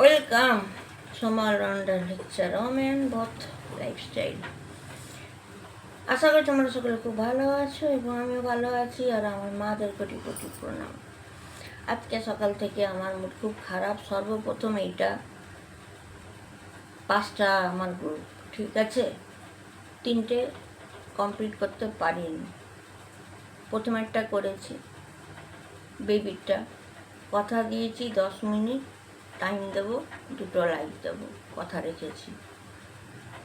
Welcome সোমাল রন্ডার lecture women both lifestyle আশা করি তোমরা সকলে খুব ভালো আছো এবং আমিও ভালো আছি আর আমার মাদের কোটি কোটি প্রণাম। আজকে সকাল থেকে আমার মুড খুব খারাপ। সর্বপ্রথম এইটা, পাঁচটা আমার গ্রুপ ঠিক আছে? তিনটে কমপ্লিট করতে পারিনি। প্রথমেরটা করেছি। বেবিরটা কথা দিয়েছি দশ মিনিট। টাইম দেব, দুটো লাইক দেব, কথা রেখেছি।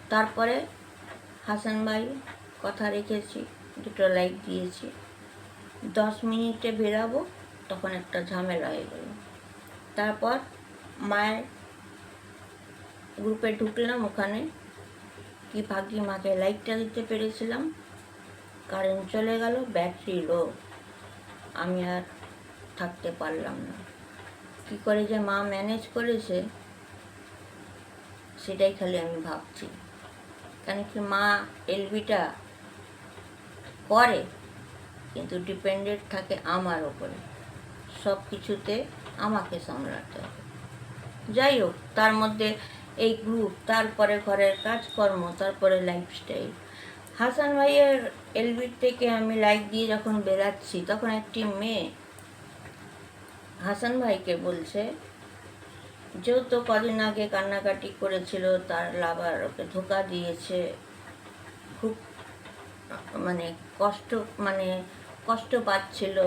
তারপরে হাসান ভাই কথা রেখেছি, দুটো লাইক দিয়েছি। দশ মিনিটে বেরাবো, তখন একটা ঝামেলা হয়ে গেল। তারপর মায়ের গ্রুপে ঢুকলাম ওখানে। কি ভাগ্যি মাকে লাইকটা দিতে পেরেছিলাম। কারেন্ট চলে গেল ব্যাটারি লো আমি আর থাকতে পারলাম না। কি করে যে মা ম্যানেজ করেছে, সেটাই খালি আমি ভাবছি। কেন কি মা এলবিটা করে, কিন্তু ডিপেন্ডেন্ট থাকে আমার ওপরে। সব কিছুতে আমাকে সামলাতে হবে। যাই হোক, তার মধ্যে এই গ্রুপ তারপরে ঘরের কাজকর্ম, তারপরে লাইফস্টাইল হাসান ভাইয়ের এলবির থেকে আমি লাইক দিয়ে যখন বেরাচ্ছি, তখন একটি মেয়ে হাসান ভাইকে বলছে যেহেতু কদিন আগে কান্নাকাটি করেছিল, তার লাভার ওকে ধোকা দিয়েছে। খুব মানে কষ্ট মানে কষ্ট পাচ্ছিল।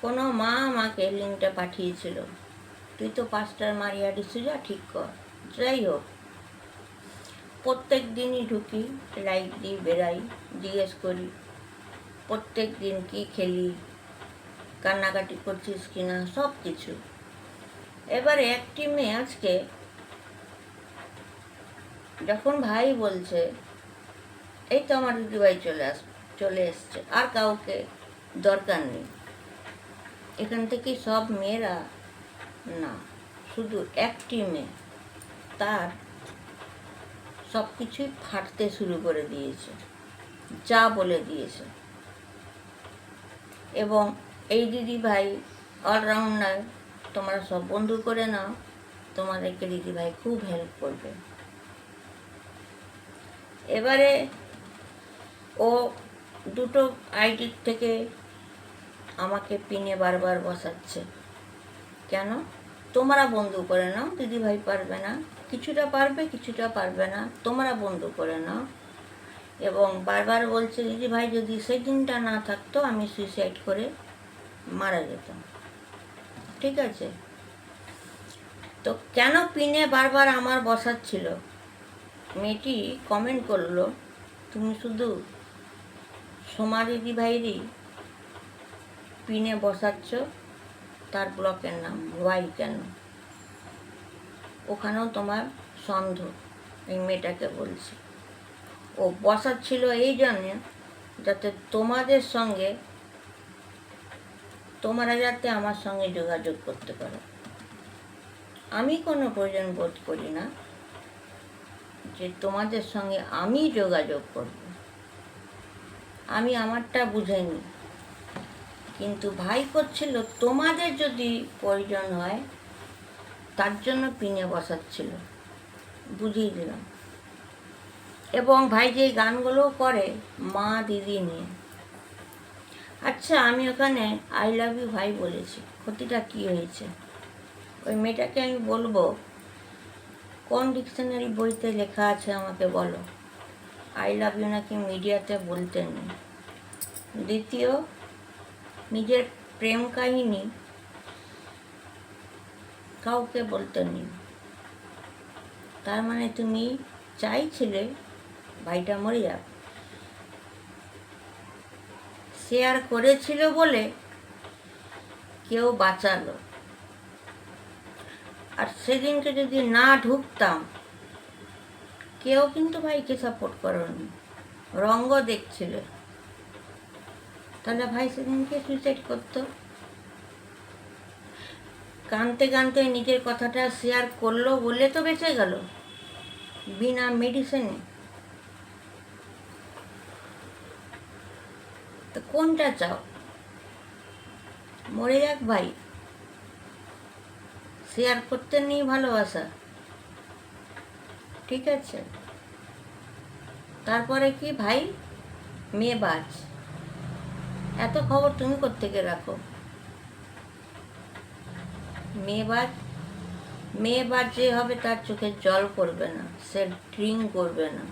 কোনো মা আমাকে লিঙ্কটা পাঠিয়েছিল। তুই তো পাঁচটার মারিয়া ডিসিজা ঠিক কর। যাই হোক প্রত্যেক দিনই ঢুকি লাইক দিই বেরাই জিজ্ঞেস করি প্রত্যেক দিন কী খেলি? কান্নাকাটি করছিস কিনা সব কিছু এবারে একটি মেয়ে আজকে যখন ভাই বলছে, এই তো আমার দিদিভাই চলে আস, চলে এসছে, আর কাউকে দরকার নেই। এখান থেকে সব মেয়েরা, না, শুধু একটি মেয়ে, তার সব কিছুই ফাটতে শুরু করে দিয়েছে, যা বলে দিয়েছে। এবং এই দিদি ভাই অলরাউন্ডার তোমরা সব বন্ধু করে নাও। তোমাদেরকে দিদি ভাই খুব হেল্প করবে। এবারে ও দুটো আইডির থেকে আমাকে পিনে বারবার বসাচ্ছে। কেন? তোমরা বন্ধু করে নাও, দিদি ভাই পারবে না। কিছুটা পারবে কিছুটা পারবে না। তোমরা বন্ধু করে নাও। এবং বারবার বলছে, দিদি ভাই যদি সেই দিনটা না থাকতো, আমি সুইসাইড করে মারা যেতাম ঠিক আছে? তো কেন পিনে বারবার আমার বসাচ্ছিল মেয়েটি কমেন্ট করল, তুমি শুধু সোমা দিদি পিনে বসাচ্ছ? তার ব্লকের নাম ওয়াই কেন? ওখানেও তোমার সন্দেহ, এই মেয়েটাকে বলছি। ও বসাচ্ছিল এই জন্যে যাতে তোমাদের সঙ্গে তোমরা যাতে আমার সঙ্গে যোগাযোগ করতে পারো। আমি কোনো প্রয়োজন বোধ করি না যে তোমাদের সঙ্গে আমি যোগাযোগ করব। আমি আমারটা বুঝে নিই কিন্তু ভাই করছিল, তোমাদের যদি প্রয়োজন হয়, তার জন্য পিনে বসাচ্ছিল। বুঝিয়ে দিলাম। এবং ভাই যে গানগুলো করে, মা দিদি নিয়ে। আচ্ছা আমি ওখানে আই লাভ ইউ ভাই বলেছি। ক্ষতিটা কী হয়েছে? ওই মেয়েটাকে আমি বলব, কোন ডিকশনারি বইতে লেখা আছে আমাকে বলো? আই লাভ ইউ নাকি মিডিয়াতে বলতে নেই। দ্বিতীয়, নিজের প্রেম কাহিনী কাউকে বলতে নেই। তার মানে তুমি চাইছিলে ভাইটা মরে যাক। শেয়ার করেছিল বলে কেউ বাঁচালো। আর সেদিনকে যদি না ঢুকতাম, কেউ কিন্তু ভাইকে সাপোর্ট করেনি, রঙ্গ দেখছিল। তাহলে ভাই সেদিনকে সুইসাইড করতো? কানতে কানতে নিজের কথাটা শেয়ার করল বলে তো বেঁচে গেল, বিনা মেডিসিনে তো কোনটা চাও? মরে যাক ভাই। শেয়ার করতে নেই ভালোবাসা। ঠিক আছে। তারপরে কি ভাই? মেয়ে বাজ। এত খবর তুমি কোত্থেকে রাখো? মেয়ে বাজ? মেয়ে বাজ যে হবে তার চোখে জল করবে না, সে ড্রিঙ্ক করবে না।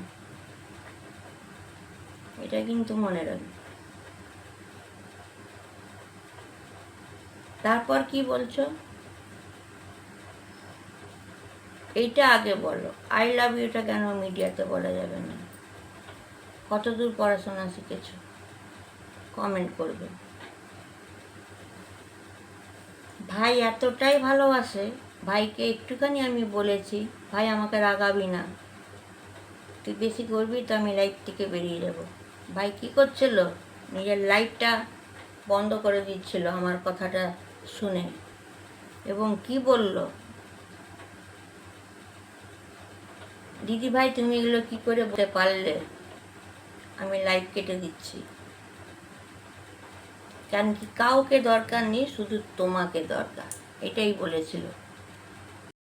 এটা কিন্তু মনে রাখবে তারপর কি বলছো? এইটা আগে বলো। আই লাভ ইউটা কেন মিডিয়াতে বলা যাবে না? কতদূর পড়াশোনা শিখেছ? কমেন্ট করবে। ভাই এতটাই ভালোবাসে, ভাইকে একটুখানি আমি বলেছি, ভাই আমাকে রাগাবি না। তুই বেশি করবি তো আমি লাইফ থেকে বেরিয়ে যাব। ভাই কী করছিল? নিজের লাইফটা বন্ধ করে দিচ্ছিল, আমার কথাটা শুনে। এবং কি বলল? দিদি ভাই তুমি এগুলো কি করে বলতে পারলে? আমি লাইফ কেটে দিচ্ছি। কারণ কি, কাউকে দরকার নেই, শুধু তোমাকে দরকার। এটাই বলেছিল।